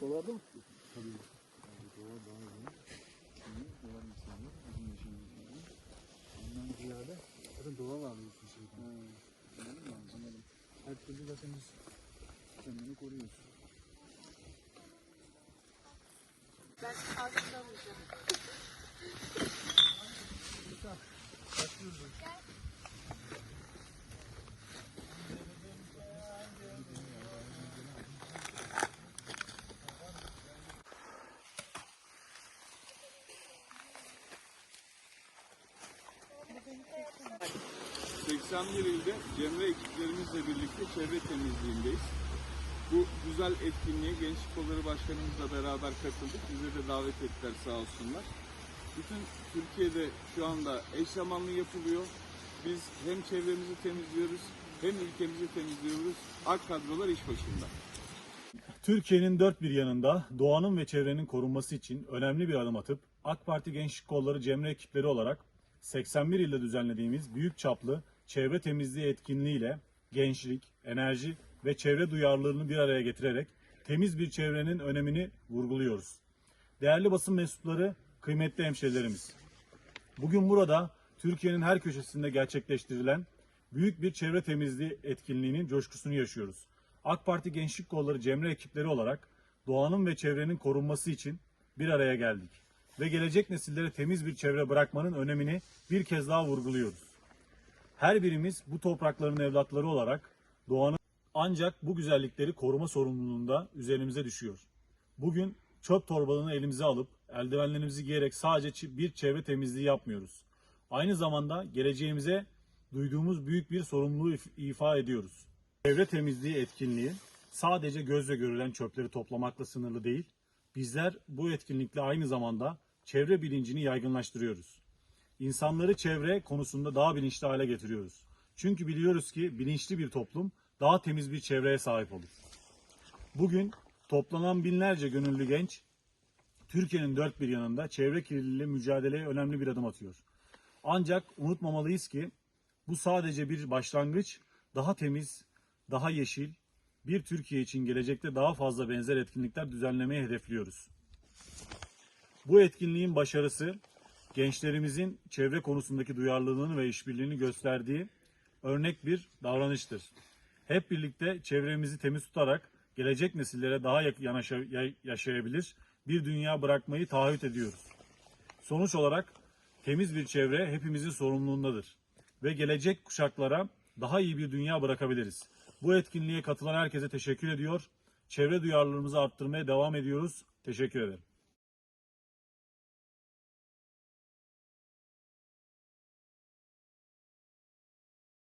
Dolarda mı tutuyorsun? Tabii. Dolar daha iyi. Niye? Dolar insanlar bizim yaşamımız. Ondan ziyade zaten dolar alıyorsun şeyden. Anladın mı? Anladım. Her türlü zaten biz kendini koruyoruz. Ben ağzımdan vuracağım. Hı. 81 ilde Cemre ekiplerimizle birlikte çevre temizliğindeyiz. Bu güzel etkinliğe Gençlik Kolları Başkanımızla beraber katıldık. Bize de davet ettiler sağ olsunlar. Bütün Türkiye'de şu anda eş zamanlı yapılıyor. Biz hem çevremizi temizliyoruz hem ülkemizi temizliyoruz. Ak kadrolar iş başında. Türkiye'nin dört bir yanında doğanın ve çevrenin korunması için önemli bir adım atıp AK Parti Gençlik Kolları Cemre ekipleri olarak 81 ilde düzenlediğimiz büyük çaplı çevre temizliği etkinliğiyle gençlik, enerji ve çevre duyarlılığını bir araya getirerek temiz bir çevrenin önemini vurguluyoruz. Değerli basın mensupları, kıymetli hemşehrilerimiz. Bugün burada Türkiye'nin her köşesinde gerçekleştirilen büyük bir çevre temizliği etkinliğinin coşkusunu yaşıyoruz. AK Parti Gençlik Kolları Cemre ekipleri olarak doğanın ve çevrenin korunması için bir araya geldik. Ve gelecek nesillere temiz bir çevre bırakmanın önemini bir kez daha vurguluyoruz. Her birimiz bu toprakların evlatları olarak doğanın ancak bu güzellikleri koruma sorumluluğunda üzerimize düşüyor. Bugün çöp torbalığını elimize alıp eldivenlerimizi giyerek sadece bir çevre temizliği yapmıyoruz. Aynı zamanda geleceğimize duyduğumuz büyük bir sorumluluğu if- ifa ediyoruz. Çevre temizliği etkinliği sadece gözle görülen çöpleri toplamakla sınırlı değil. Bizler bu etkinlikle aynı zamanda çevre bilincini yaygınlaştırıyoruz. İnsanları çevre konusunda daha bilinçli hale getiriyoruz. Çünkü biliyoruz ki bilinçli bir toplum daha temiz bir çevreye sahip olur. Bugün toplanan binlerce gönüllü genç Türkiye'nin dört bir yanında çevre kirliliğiyle mücadeleye önemli bir adım atıyor. Ancak unutmamalıyız ki bu sadece bir başlangıç, daha temiz, daha yeşil, bir Türkiye için gelecekte daha fazla benzer etkinlikler düzenlemeyi hedefliyoruz. Bu etkinliğin başarısı gençlerimizin çevre konusundaki duyarlılığını ve işbirliğini gösterdiği örnek bir davranıştır. Hep birlikte çevremizi temiz tutarak gelecek nesillere daha yak- yanaşa, ya- yaşayabilir bir dünya bırakmayı taahhüt ediyoruz. Sonuç olarak temiz bir çevre hepimizin sorumluluğundadır ve gelecek kuşaklara daha iyi bir dünya bırakabiliriz. Bu etkinliğe katılan herkese teşekkür ediyor. Çevre duyarlılığımızı arttırmaya devam ediyoruz. Teşekkür ederim.